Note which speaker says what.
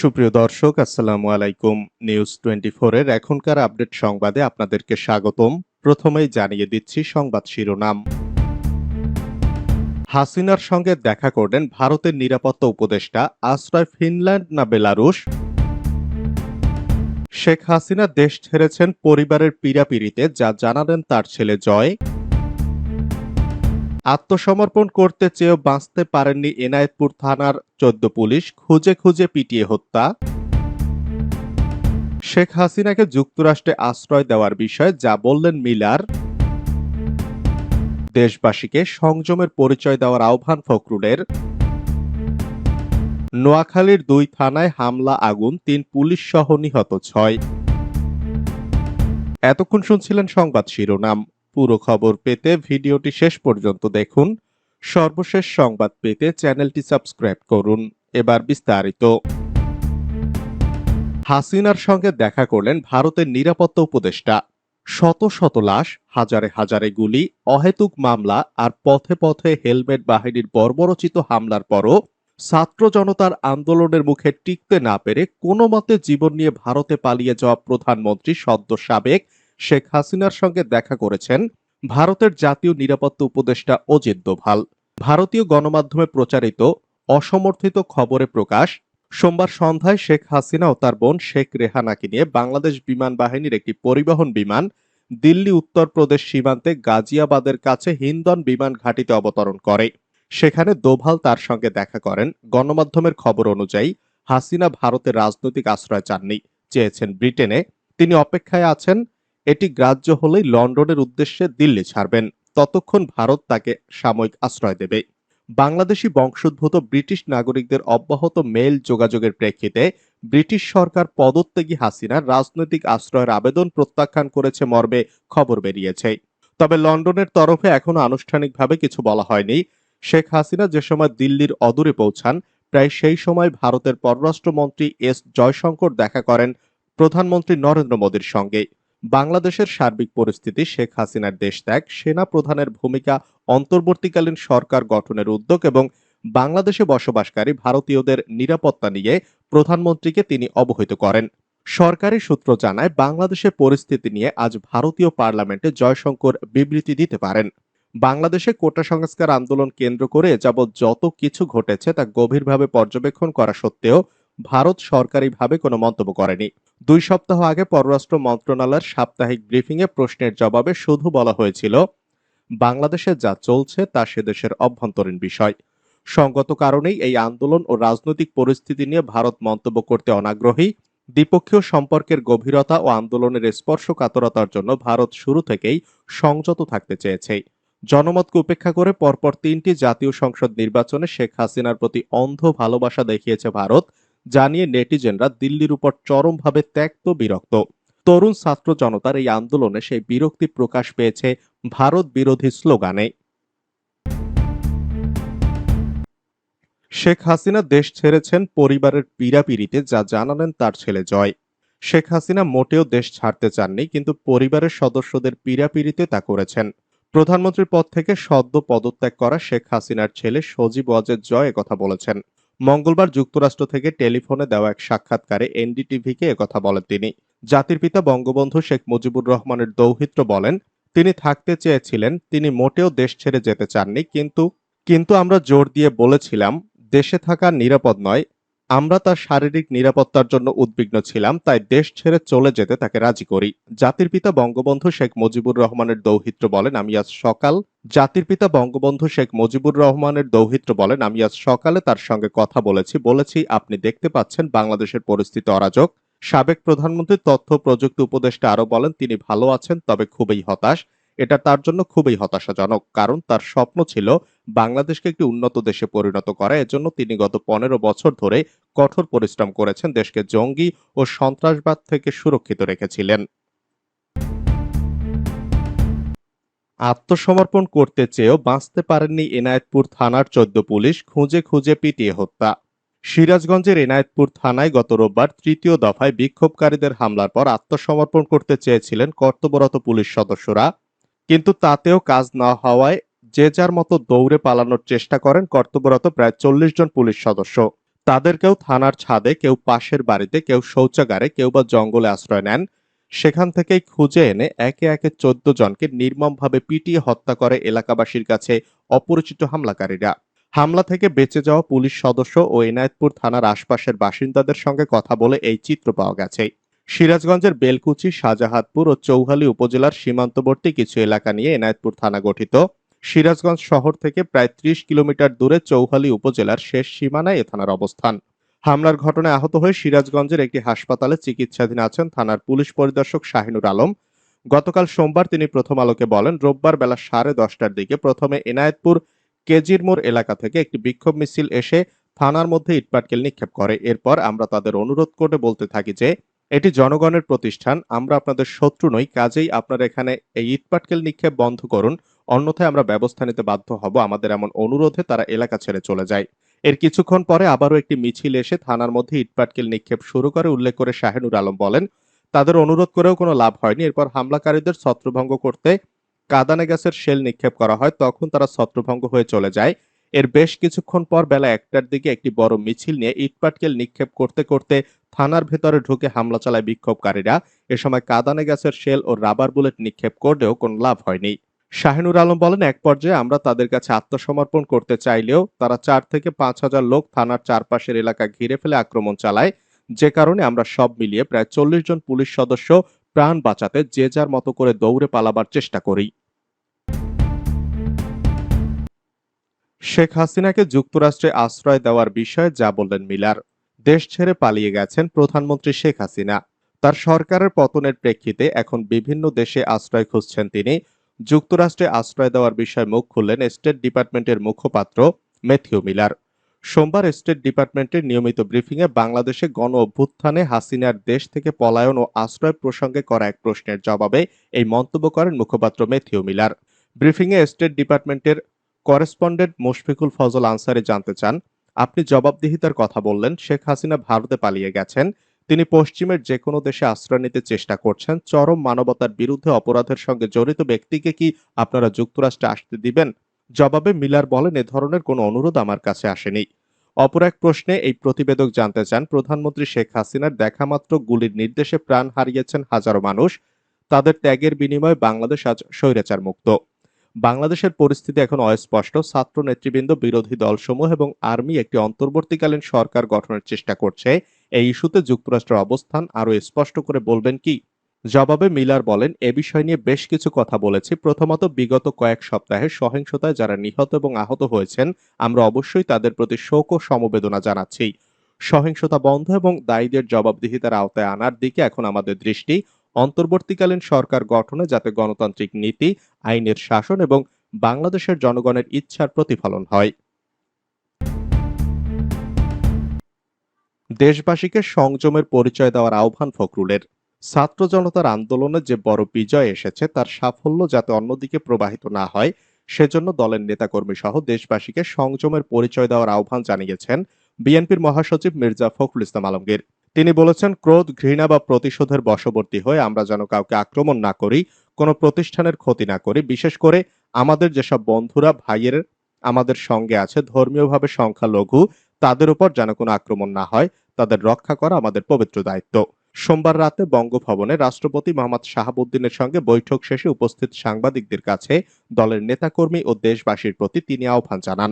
Speaker 1: সুপ্রিয় দর্শক, আসসালামু আলাইকুম। নিউজ টোয়েন্টি এর এখনকার আপডেট সংবাদে আপনাদেরকে স্বাগতম। প্রথমেই জানিয়ে দিচ্ছি সংবাদ শিরোনাম। হাসিনার সঙ্গে দেখা করলেন ভারতের নিরাপত্তা উপদেষ্টা আশ্রয় ফিনল্যান্ড না বেলারুশ। শেখ হাসিনা দেশ ছেড়েছেন পরিবারের পীড়াপিড়িতে, যা জানালেন তার ছেলে জয়। আত্মসমর্পণ করতে চেয়েও বাঁচতে পারেননি এনায়েতপুর থানার চোদ্দ পুলিশ খুঁজে খুঁজে পিটিয়ে হত্যা। শেখ হাসিনাকে যুক্তরাষ্ট্রে আশ্রয় দেওয়ার বিষয়ে যা বললেন মিলার। দেশবাসীকে সংযমের পরিচয় দেওয়ার আহ্বান ফখরুলের। নোয়াখালীর দুই থানায় হামলা আগুন, তিন পুলিশ সহ নিহত ছয়। এতক্ষণ শুনছিলেন সংবাদ শিরোনাম। পুরো খবর পেতে ভিডিওটি শেষ পর্যন্ত দেখুন। সর্বশেষ সংবাদ পেতে চ্যানেলটি সাবস্ক্রাইব করুন। এবার বিস্তারিত। হাসিনার সঙ্গে দেখা করলেন ভারতের নিরাপত্তা উপদেষ্টা। শত শত লাশ, হাজারে হাজারে গুলি, অহেতুক মামলা আর পথে পথে হেলমেট বাহিনীর বর্বরচিত হামলার পরও ছাত্র জনতার আন্দোলনের মুখে টিকতে না পেরে কোনো মতে জীবন নিয়ে ভারতে পালিয়ে যাওয়া প্রধানমন্ত্রী সদ্য সাবেক শেখ হাসিনার সঙ্গে দেখা করেছেন ভারতের জাতীয় নিরাপত্তা উপদেষ্টা অজিত দোভাল। ভারতীয় গণমাধ্যমে প্রচারিত অসমর্থিত খবরে প্রকাশ, সোমবার সন্ধ্যায় শেখ হাসিনা ও তার বোন শেখ রেহানাকে নিয়ে বাংলাদেশ বিমান বাহিনীর একটি পরিবহন বিমান দিল্লি উত্তরপ্রদেশ সীমান্তে গাজিয়াবাদের কাছে হিন্দন বিমান ঘাঁটিতে অবতরণ করে। সেখানে দোভাল তার সঙ্গে দেখা করেন। গণমাধ্যমের খবর অনুযায়ী, হাসিনা ভারতের রাজনৈতিক আশ্রয় চাননি। চেয়েছেন ব্রিটেনে। তিনি অপেক্ষায় আছেন এটি গ্রাহ্য হলেই লন্ডনের উদ্দেশ্যে দিল্লি ছাড়বেন। ততক্ষণ ভারত তাকে সাময়িক আশ্রয় দেবে। বাংলাদেশি বংশোদ্ভূত ব্রিটিশ নাগরিকদের অব্যাহত মেল যোগাযোগের প্রেক্ষিতে ব্রিটিশ সরকার পদত্যাগী হাসিনার রাজনৈতিক আশ্রয়ের আবেদন প্রত্যাখ্যান করেছে মর্মে খবর বেরিয়েছে। তবে লন্ডনের তরফে এখনও আনুষ্ঠানিকভাবে কিছু বলা হয়নি। শেখ হাসিনা যে সময় দিল্লির অদূরে পৌঁছান, প্রায় সেই সময় ভারতের পররাষ্ট্রমন্ত্রী এস জয়শঙ্কর দেখা করেন প্রধানমন্ত্রী নরেন্দ্র মোদীর সঙ্গে। বাংলাদেশের সার্বিক পরিস্থিতি, শেখ হাসিনার দেশত্যাগ, সেনা প্রধানের ভূমিকা, অন্তর্বর্তীকালীন সরকার গঠনের উদ্যোগ এবং বাংলাদেশে বসবাসকারী ভারতীয়দের নিরাপত্তা নিয়ে প্রধানমন্ত্রীকে তিনি অবহিত করেন। সরকারি সূত্র জানায়, বাংলাদেশের পরিস্থিতি নিয়ে আজ ভারতীয় পার্লামেন্টে জয়শঙ্কর বিবৃতি দিতে পারেন। বাংলাদেশে কোটা সংস্কার আন্দোলন কেন্দ্র করে যাবৎ যত কিছু ঘটেছে তা গভীরভাবে পর্যবেক্ষণ করা সত্ত্বেও ভারত সরকারিভাবে কোনো মন্তব্য করেনি। দুই সপ্তাহ আগে পররাষ্ট্র মন্ত্রণালয়ের সাপ্তাহিক ব্রিফিংয়ে প্রশ্নের জবাবে শুধু বলা হয়েছিল, বাংলাদেশে যা চলছে তা সে দেশের অভ্যন্তরীণ বিষয়। সঙ্গত কারণেই এই আন্দোলন ও রাজনৈতিক পরিস্থিতি নিয়ে ভারত মন্তব্য করতে অনাগ্রহী, দ্বিপক্ষীয় সম্পর্কের গভীরতা ও আন্দোলনের স্পর্শকাতরতার জন্য ভারত শুরু থেকেই সংযত থাকতে চেয়েছে। জনমতকে উপেক্ষা করে পরপর তিনটি জাতীয় সংসদ নির্বাচনে শেখ হাসিনার প্রতি অন্ধ ভালোবাসা দেখিয়েছে ভারত জানিয়ে নেটিজেনরা দিল্লির উপর চরমভাবে ত্যক্ত বিরক্ত। তরুণ ছাত্র জনতার এই আন্দোলনে সেই বিরক্তি প্রকাশ পেয়েছে ভারত বিরোধী স্লোগানে। শেখ হাসিনা দেশ ছেড়েছেন পরিবারের পীড়াপিড়িতে যা জানালেন তার ছেলে জয়। শেখ হাসিনা মোটেও দেশ ছাড়তে চাননি, কিন্তু পরিবারের সদস্যদের পীড়াপিড়িতে তা করেছেন। প্রধানমন্ত্রীর পদ থেকে সদ্য পদত্যাগ করা শেখ হাসিনার ছেলে সজীব ওয়াজেদ জয় কথা বলেছেন। মঙ্গলবার যুক্তরাষ্ট্র থেকে টেলিফোনে দেওয়া এক সাক্ষাৎকারে এনডিটিভিকে একথা বলেন তিনি। জাতির পিতা বঙ্গবন্ধু শেখ মুজিবুর রহমানের দৌহিত্র বলেন, তিনি থাকতে চেয়েছিলেন, তিনি মোটেও দেশ ছেড়ে যেতে চাননি, কিন্তু কিন্তু আমরা জোর দিয়ে বলেছিলাম, দেশে থাকা নিরাপদ নয় আমরা তার শারীরিক নিরাপত্তার জন্য উদ্বিগ্ন ছিলাম, তাই দেশ ছেড়ে চলে যেতে তাকে রাজি করি। জাতির পিতা বঙ্গবন্ধু শেখ মুজিবুর রহমানের দৌহিত্র বলেন, আমি আজ সকাল জাতির পিতা বঙ্গবন্ধু শেখ মুজিবুর রহমানের দৌহিত্র বলেন, আমি আজ সকালে তার সঙ্গে কথা বলেছি। বলেছি, আপনি দেখতে পাচ্ছেন বাংলাদেশের পরিস্থিতি অরাজক। সাবেক প্রধানমন্ত্রী তথ্য প্রযুক্তি উপদেষ্টা আরও বলেন, তিনি ভালো আছেন, তবে খুবই হতাশ। এটা তার জন্য খুবই হতাশাজনক, কারণ তার স্বপ্ন ছিল বাংলাদেশকে একটি উন্নত দেশে পরিণত করা, এজন্য তিনি গত পনেরো বছর ধরে কঠোর পরিশ্রম করেছেন দেশকে জঙ্গি ও সন্ত্রাসবাদ থেকে সুরক্ষিত রেখেছিলেন। আত্মসমর্পণ করতে চেয়েও বাঁচতে পারেননি এনায়েতপুর থানার চোদ্দ পুলিশ, খুঁজে খুঁজে পিটিয়ে হত্যা। সিরাজগঞ্জের এনায়েতপুর থানায় গত রোববার তৃতীয় দফায় বিক্ষোভকারীদের হামলার পর আত্মসমর্পণ করতে চেয়েছিলেন কর্তব্যরত পুলিশ সদস্যরা, কিন্তু তাতেও কাজ না হওয়ায় যে যার মতো দৌড়ে পালানোর চেষ্টা করেন কর্তব্যরত প্রায় চল্লিশ জন পুলিশ সদস্য। তাদেরকেও থানার ছাদে, কেউ পাশের বাড়িতে, কেউ শৌচাগারে, কেউ বা জঙ্গলে আশ্রয় নেন। সেখান থেকেই খুঁজে এনে একে একে চোদ্দ জনকে নির্মমভাবে পিটিয়ে হত্যা করে এলাকাবাসীর কাছে অপরিচিত হামলাকারীরা। হামলা থেকে বেঁচে যাওয়া পুলিশ সদস্য ও এনায়েতপুর থানার আশপাশের বাসিন্দাদের সঙ্গে কথা বলে এই চিত্র পাওয়া গেছে। সিরাজগঞ্জের বেলকুচি, শাহজাহাতপুর ও চৌহালি উপজেলার সীমান্তবর্তী কিছু এলাকা নিয়ে এনায়েতপুর থানা গঠিত। সিরাজগঞ্জ শহর থেকে প্রায় ত্রিশ কিলোমিটার দূরে চৌহালি উপজেলার শেষ সীমানায় এ থানার অবস্থান। হামলার ঘটনায় আহত হয়ে সিরাজগঞ্জের একটি হাসপাতালে চিকিৎসাধীন আছেন থানার পুলিশ পরিদর্শক শাহিনুর আলম। গতকাল সোমবার তিনি প্রথম আলোকে বলেন, রোববার বেলা সাড়ে দশটার দিকে প্রথমে এনায়েতপুর কেজির মোড় এলাকা থেকে একটি বিক্ষোভ মিছিল এসে থানার মধ্যে ইটপাটকেল নিক্ষেপ করে। এরপর আমরা তাদের অনুরোধ করে বলতে থাকি যে, এটি জনগণের প্রতিষ্ঠান, আমরা আপনাদের শত্রু নই, কাজেই আপনারা এখানে এই ইটপাটকেল নিক্ষেপ বন্ধ করুন। অন্যথায় আমরা ব্যবস্থা নিতে বাধ্য হব। আমাদের এমন অনুরোধে তারা এলাকা ছেড়ে চলে যায়। এর কিছুক্ষণ পরে আবারও একটি মিছিল এসে থানার মধ্যে ইটপাটকেল নিক্ষেপ শুরু করে, উল্লেখ করে শাহিনুর আলম বলেন, তাদের অনুরোধ করেও কোনো লাভ হয়নি। এরপর হামলাকারীদের ছত্রভঙ্গ করতে কাদানে গ্যাসের শেল নিক্ষেপ করা হয়। তখন তারা ছত্রভঙ্গ হয়ে চলে যায়। এর বেশ কিছুক্ষণ পর বেলা একটার দিকে একটি বড় মিছিল নিয়ে ইটপাটকেল নিক্ষেপ করতে করতে থানার ভেতরে ঢুকে হামলা চালায় বিক্ষোভকারীরা। এ সময় কাদানে গ্যাসের শেল ও রাবার বুলেট নিক্ষেপ করলেও কোনো লাভ হয়নি। শাহিনুর আলম বলেন, এক পর্যায়ে আমরা তাদের কাছে আত্মসমর্পণ করতে চাইলেও তারা চার থেকে পাঁচ হাজার লোক থানার চারপাশের এলাকা ঘিরে ফেলে আক্রমণ চালায়। যে কারণে আমরা সব মিলিয়ে প্রায় চল্লিশ জন পুলিশ সদস্য প্রাণ বাঁচাতে যে যার মতো করে দৌড়ে পালাবার চেষ্টা করি। শেখ হাসিনাকে যুক্তরাষ্ট্রে আশ্রয় দেওয়ার বিষয়ে যা বললেন মিলার। দেশ ছেড়ে পালিয়ে গেছেন প্রধানমন্ত্রী শেখ হাসিনা। তার সরকারের পতনের প্রেক্ষিতে এখন বিভিন্ন দেশে আশ্রয় খুঁজছেন তিনি। যুক্তরাষ্ট্রে আশ্রয় দেওয়ার বিষয়ে মুখ খুললেন স্টেট ডিপার্টমেন্টের মুখপাত্র ম্যাথিউ মিলার। সোমবার স্টেট ডিপার্টমেন্টের নিয়মিত ব্রিফিংয়ে বাংলাদেশে গণ অভ্যুত্থানে হাসিনার দেশ থেকে পলায়ন ও আশ্রয় প্রসঙ্গে করা এক প্রশ্নের জবাবে এই মন্তব্য করেন মুখপাত্র ম্যাথিউ মিলার। ব্রিফিংয়ে স্টেট ডিপার্টমেন্টের করেসপন্ডেন্ট মুশফিকুল ফজল আনসারি জানতে চান, আপনি জবাবদিহিতার কথা বললেন, শেখ হাসিনা ভারতে পালিয়ে গেছেন তিনি পশ্চিমের যে কোনো দেশে আশ্রয় নিতে চেষ্টা করছেন। চরম মানবতার বিরুদ্ধে অপরাধের সঙ্গে জড়িত ব্যক্তিকে কি আপনারা যুক্তরাষ্ট্রে আসতে দিবেন? জবাবে মিলার বলেন, এ ধরনের কোনো অনুরোধ আমার কাছে আসেনি। অপর এক প্রশ্নে এই প্রতিবেদক জানতে চান, প্রধানমন্ত্রী শেখ হাসিনার দেখামাত্র গুলির নির্দেশে প্রাণ হারিয়েছেন হাজারো মানুষ। তাদের ত্যাগের বিনিময়ে বাংলাদেশ আজ স্বৈরাচার মুক্ত। বাংলাদেশের পরিস্থিতি এখন অস্পষ্ট। ছাত্র নেতৃবৃন্দ, বিরোধী দলসমূহ এবং আর্মি একটি অন্তর্বর্তীকালীন সরকার গঠনের চেষ্টা করছে। এই ইস্যুতে যুক্তরাষ্ট্রের অবস্থান আরও স্পষ্ট করে বলবেন কি? জবাবে মিলার বলেন, এ বিষয় নিয়ে বেশ কিছু কথা বলেছি। প্রথমত, বিগত কয়েক সপ্তাহে সহিংসতায় যারা নিহত এবং আহত হয়েছেন, আমরা অবশ্যই তাদের প্রতি শোক ও সমবেদনা জানাচ্ছি। সহিংসতা বন্ধ এবং দায়ীদের জবাবদিহিতার আওতায় আনার দিকে এখন আমাদের দৃষ্টি। অন্তর্বর্তীকালীন সরকার গঠনে যাতে গণতান্ত্রিক নীতি, আইনের শাসন এবং বাংলাদেশের জনগণের ইচ্ছার প্রতিফলন হয়। দেশবাসীকে সংযমের পরিচয় দেওয়ার আহ্বান ফখরুলের। ছাত্র জনতার আন্দোলনে যে বড় বিজয় এসেছে, তার সাফল্য যাতে অন্যদিকে প্রবাহিত না হয়, সেজন্য দলের নেতাকর্মী সহ দেশবাসীকে সংযমের পরিচয় দেওয়ার আহ্বান জানিয়েছেন বিএনপির মহাসচিব মির্জা ফখরুল ইসলাম আলমগীর। তিনি বলেছেন, ক্রোধ, ঘৃণা বা প্রতিশোধের বশবর্তী হয়ে আমরা যেন কাউকে আক্রমণ না করি, কোনো প্রতিষ্ঠানের ক্ষতি না করি, বিশেষ করে আমাদের যেসব বন্ধুরা, ভাইয়ের আমাদের সঙ্গে আছে, ধর্মীয়ভাবে সংখ্যালঘু তাদের উপর যেন কোনো আক্রমণ না হয়, তাদের রক্ষা করা আমাদের পবিত্র দায়িত্ব। সোমবার রাতে বঙ্গভবনে রাষ্ট্রপতি মোহাম্মদ শাহাবুদ্দিনের সঙ্গে বৈঠক শেষে উপস্থিত সাংবাদিকদের কাছে দলের নেতাকর্মী ও দেশবাসীর প্রতি তিনি আহ্বান জানান।